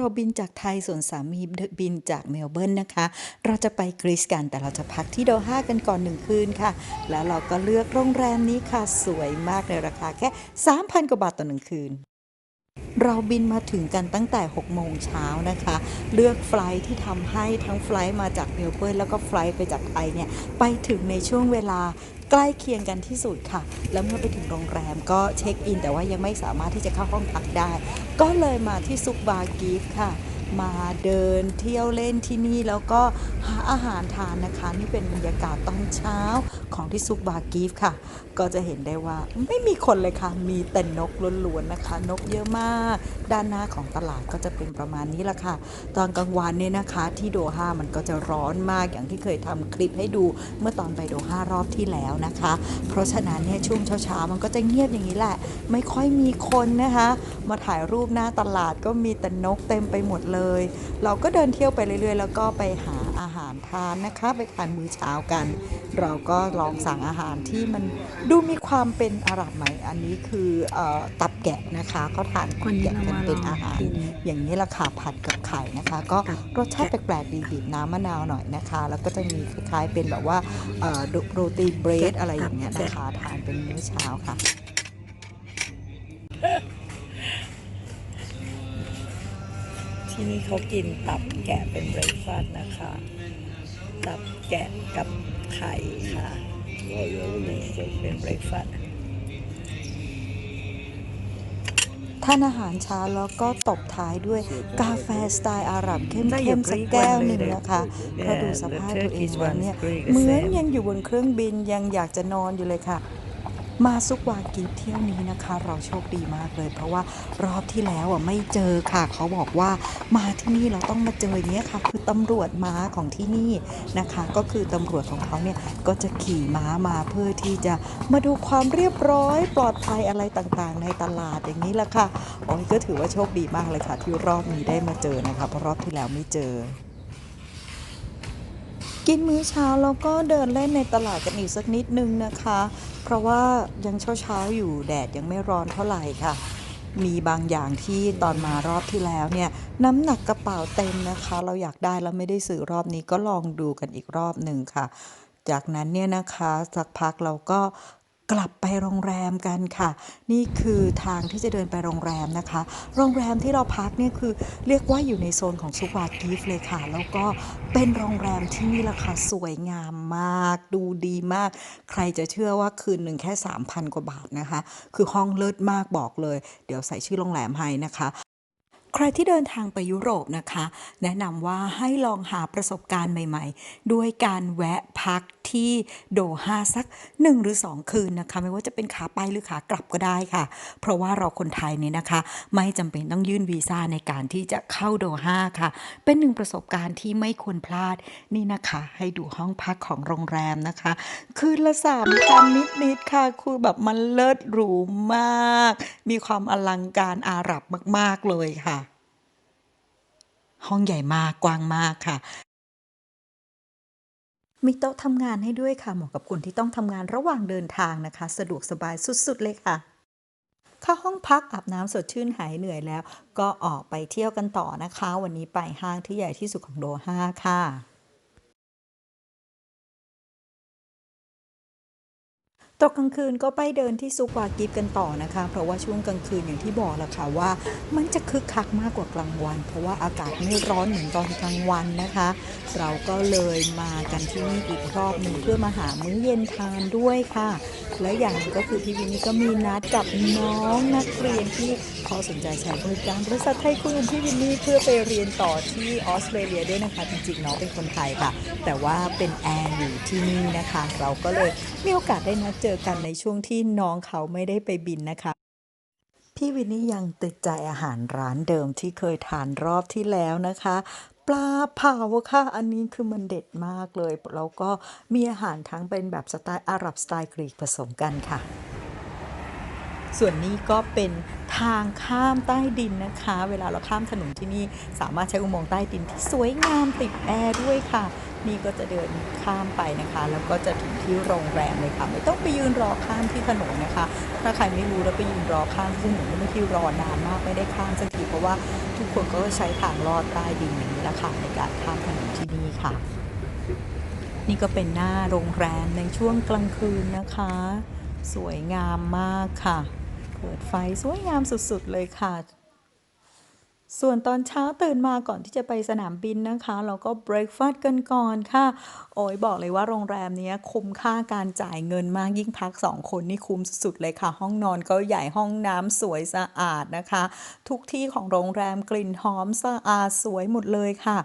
เราบินจากไทยส่วนสามีบินจากเมลเบิร์นนะคะ เราจะไปกรีซกันแต่เราจะพักที่โดฮากันก่อนหนึ่งคืนค่ะ แล้วเราก็เลือกโรงแรมนี้ค่ะสวยมากในราคาแค่ 3,000 กว่าบาทต่อหนึ่งคืนเราบินมาถึงกันตั้งแต่ 6 โมงเช้านะคะ เลือกไฟล์ที่ทำให้ทั้งไฟลท์มาจากเมลเบิร์นแล้วก็ไฟลท์ไปจากไทยเนี่ย ไปถึงในช่วงเวลา ใกล้เคียงกันที่สุดค่ะ แล้วเมื่อไปถึงโรงแรมก็เช็คอิน แต่ว่ายังไม่สามารถที่จะเข้าห้องพักได้ ก็เลยมาที่ซุกบาร์กีฟค่ะ มาเดินเที่ยวเล่นที่นี่แล้วก็หาอาหารทานนะคะ นี่เป็นบรรยากาศตอนเช้าของที่ซุกบาร์กีฟค่ะ ก็จะเห็นได้ว่าไม่มีคนเลยค่ะ มีแต่นกล้วนๆนะคะ นกเยอะมาก ด้านหน้าของตลาดก็จะเป็นประมาณนี้ละค่ะ ตอนกลางวันเนี่ยนะคะที่โดฮามันก็จะร้อนมากอย่างที่เคยทำคลิปให้ดูเมื่อตอนไปโดฮารอบที่แล้วนะคะ เพราะฉะนั้นเนี่ยช่วงเช้าๆมันก็จะเงียบอย่างนี้แหละ ไม่ค่อยมีคนนะคะ มาถ่ายรูปหน้าตลาดก็มีแต่นกเต็มไปหมดเลยเราก็เดินเที่ยวไปเรื่อย ๆ แล้วก็ไปหาอาหารทานนะคะ ไปทานมื้อเช้ากัน เราก็ลองสั่งอาหารที่มันดูมีความเป็นอาหรับไหมอันนี้คือเออตับแกะนะคะเขาทานตับแกะกันเป็นอาหาร อย่างนี้ราคาผัดกับไข่นะคะ ก็รสชาติแปลกๆดีบีบน้ำมะนาวหน่อยนะคะ แล้วก็จะมีคล้ายๆเป็นแบบว่าเอ่อโรตีเบรดอะไรอย่างเงี้ยนะคะทานเป็นมื้อเช้าค่ะ ที่นี่เขากินตับแกะเป็นเบรคฟาสต์นะคะ ตับแกะกับไข่ค่ะ Oh yeah, we'll นี่ use steak. เป็นเบรคฟาสต์ทานอาหารเช้าแล้วก็ตบท้ายด้วยกาแฟสไตล์อาหรับเข้มๆสักแก้วหนึ่งนะคะเพราะดูสภาพตัวเองแล้วเนี่ยเหมือนยังอยู่บนเครื่องบินยังอยากจะนอนอยู่เลยค่ะ มาซุกวากีเที่ยวนี้นะคะ เราโชคดีมากเลย เพราะว่ารอบที่แล้วอะไม่เจอค่ะ เขาบอกว่ามาที่นี่เราต้องมาเจออย่างเนี้ยค่ะ คือตำรวจม้าของที่นี่นะคะ ก็คือตำรวจของเขาเนี่ยก็จะขี่ม้ามาเพื่อที่จะมาดูความเรียบร้อยปลอดภัยอะไรต่างๆ ในตลาดอย่างนี้แหละค่ะโอ้ยก็ถือว่าโชคดีมากเลยค่ะ ที่รอบนี้ได้มาเจอนะคะเพราะรอบที่แล้วไม่เจอ กินมื้อเช้าแล้วก็เดินเล่นในตลาดกันอีกสักนิดนึงนะคะ เพราะว่ายังเช้าๆอยู่แดดยังไม่ร้อนเท่าไหร่ค่ะ มีบางอย่างที่ตอนมารอบที่แล้วเนี่ยน้ำหนักกระเป๋าเต็มนะคะ เราอยากได้แล้วไม่ได้ซื้อรอบนี้ก็ลองดูกันอีกรอบหนึ่งค่ะ จากนั้นเนี่ยนะคะสักพักเราก็ กลับไปโรงแรมกันค่ะ นี่คือทางที่จะเดินไปโรงแรมนะคะ โรงแรมที่เราพักเนี่ยคือเรียกว่าอยู่ในโซนของซุวากีฟเลยค่ะ แล้วก็เป็นโรงแรมที่นี่ราคาสวยงามมาก ดูดีมาก ใครจะเชื่อว่าคืนหนึ่งแค่ 3,000 กว่าบาทนะคะ คือห้องเลิศมากบอกเลย เดี๋ยวใส่ชื่อโรงแรมให้นะคะใครที่เดินทางไปยุโรปนะคะ แนะนำว่าให้ลองหาประสบการณ์ใหม่ ๆ ด้วยการแวะพักที่โดฮาสัก 1 หรือ 2 คืนนะคะ ไม่ว่าจะเป็นขาไปหรือขากลับก็ได้ค่ะ เพราะว่าเราคนไทยเนี่ยนะคะ ไม่จำเป็นต้องยื่นวีซ่าในการที่จะเข้าโดฮาค่ะ เป็นหนึ่งประสบการณ์ที่ไม่ควรพลาดนี่นะคะ ให้ดูห้องพักของโรงแรมนะคะ คืนละสามพันนิดๆค่ะคือแบบมันเลิศหรูมาก มีความอลังการอาหรับมาก ๆ เลยค่ะ ห้องใหญ่มากกว้างมากค่ะ มีโต๊ะทำงานให้ด้วยค่ะ เหมาะกับคนที่ต้องทำงานระหว่างเดินทางนะคะ สะดวกสบายสุดๆเลยค่ะ เข้าห้องพักอาบน้ำสดชื่นหายเหนื่อยแล้ว ก็ออกไปเที่ยวกันต่อนะคะ วันนี้ไปห้างที่ใหญ่ที่สุดของโดฮาค่ะ ตกกลางคืนก็ไปเดินที่ซุกวากิฟกันต่อนะคะ เพราะว่าช่วงกลางคืนอย่างที่บอกแหละค่ะว่า มันจะคึกคักมากกว่ากลางวัน เพราะว่าอากาศไม่ร้อนเหมือนตอนกลางวันนะคะ เราก็เลยมากันที่นี่อีกรอบหนึ่งเพื่อมาหามื้อเย็นทานด้วยค่ะ และอย่างหนึงก็คือพี่วินนี่ก็มีนัดกับน้องนักเรียนที่เขาสนใจใช้บริการบริษัทไทยคุณพี่วินนี่เพื่อไปเรียนต่อที่ออสเตรเลียด้วยนะคะจริงๆน้องเป็นคนไทยค่ะ แต่ว่าเป็นแอร์อยู่ที่นี่นะคะ เราก็เลยมีโอกาสได้นัดเจออกันในช่วงที่น้องเขาไม่ได้ไปบินนะคะ พี่วินนี่ยังติดใจอาหารร้านเดิมที่เคยทานรอบที่แล้วนะคะ ปลาเผาค่ะ อันนี้คือมันเด็ดมากเลย แล้วก็มีอาหารทั้งเป็นแบบสไตล์อาหรับสไตล์กรีกผสมกันค่ะ ส่วนนี้ก็เป็นทางข้ามใต้ดินนะคะ เวลาเราข้ามถนนที่นี่สามารถใช้อุโมงค์ใต้ดินที่สวยงามติดแอร์ด้วยค่ะ นี่ก็จะเดินข้ามไปนะคะ แล้วก็จะถึงที่โรงแรมเลยค่ะ ไม่ต้องไปยืนรอข้ามที่ถนนนะคะ ถ้าใครไม่รู้แล้วไปยืนรอข้ามซึ่งหนูไม่ที่รอนานมากไม่ได้ข้ามสักทีเพราะว่าทุกคนก็ใช้ทางลอดใต้ดินอย่างนี้แหละค่ะในการข้ามถนนที่นี่ค่ะ นี่ก็เป็นหน้าโรงแรมในช่วงกลางคืนนะคะ สวยงามมากค่ะ เปิดไฟสวยงามสุดๆเลยค่ะ ส่วนตอนเช้าตื่นมาก่อนที่จะไปสนามบินนะคะ เราก็เบรกฟาสต์กันก่อนค่ะ โอ้ยบอกเลยว่าโรงแรมนี้คุ้มค่าการจ่ายเงินมากยิ่งพักสองคนนี่คุ้มสุดๆเลยค่ะ ห้องนอนก็ใหญ่ห้องน้ำสวยสะอาดนะคะ ทุกที่ของโรงแรมกลิ่นหอมสะอาดสวยหมดเลยค่ะ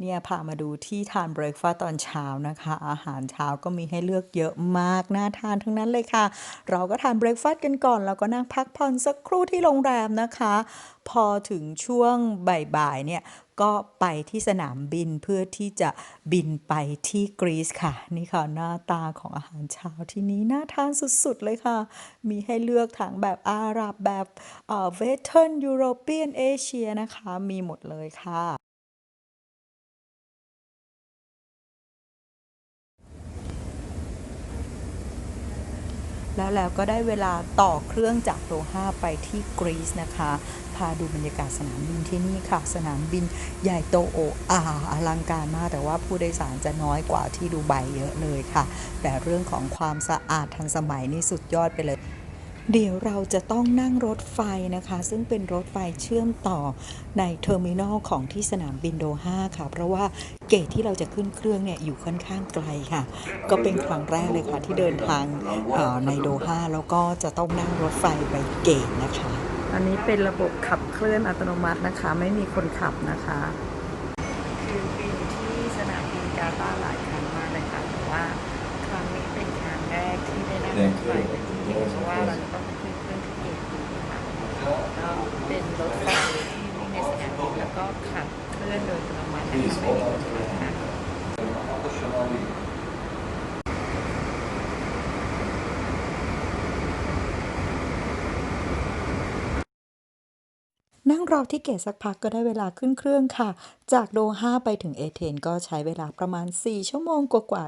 เนี่ยพามาดูที่ทานเบรกฟาสตอนเช้านะคะ อาหารเช้าก็มีให้เลือกเยอะมากน่าทานทั้งนั้นเลยค่ะ เราก็ทานเบรกฟาสต์กันก่อน แล้วก็นั่งพักผ่อนสักครู่ที่โรงแรมนะคะ พอถึงช่วงบ่ายๆเนี่ยก็ไปที่สนามบินเพื่อที่จะบินไปที่กรีซค่ะ นี่ค่ะหน้าตาของอาหารเช้าที่นี้น่าทานสุดๆเลยค่ะ มีให้เลือกทั้งแบบอาหรับแบบเอ่อเวสเทิร์นยุโรเปียนเอเชียนะคะ มีหมดเลยค่ะ แล้วแล้วก็ได้เวลาต่อเครื่องจากโดฮาไปที่กรีซนะคะ พาดูบรรยากาศสนามบินที่นี่ค่ะ สนามบินใหญ่โตโออาอลังการมาก แต่ว่าผู้โดยสารจะน้อยกว่าที่ดูไบเยอะเลยค่ะ แต่เรื่องของความสะอาดทันสมัยนี่สุดยอดไปเลย เดี๋ยวเราจะต้องนั่งรถไฟนะคะ ซึ่งเป็นรถไฟเชื่อมต่อในเทอร์มินอลของที่สนามบินโดฮาค่ะ เพราะว่าเกตที่เราจะขึ้นเครื่องเนี่ยอยู่ค่อนข้างไกลค่ะ ก็เป็นครั้งแรกเลยค่ะที่เดินทางในโดฮาแล้วก็จะต้องนั่งรถไฟไปเกตนะคะ อันนี้เป็นระบบขับเคลื่อนอัตโนมัตินะคะ ไม่มีคนขับนะคะ คือบินที่สนามบินกาตาร์หลายครั้งมากเลยค่ะแต่ว่าครั้งนี้เป็นครั้งแรกที่ได้นั่งรถไฟไปจริงๆเพราะว่าเราจะต้องไปขึ้นเครื่องที่เกตค่ะก็เป็นรถไฟที่วิ่งในสนามบินแล้วก็ขับเคลื่อนโดยอัตโนมัตินะคะไม่มีคนขับค่ะ นั่งรอที่เกตสักพักก็ได้เวลาขึ้นเครื่องค่ะ จากโดฮาไปถึงเอเธนก็ใช้เวลาประมาณ 4 ชั่วโมงกว่า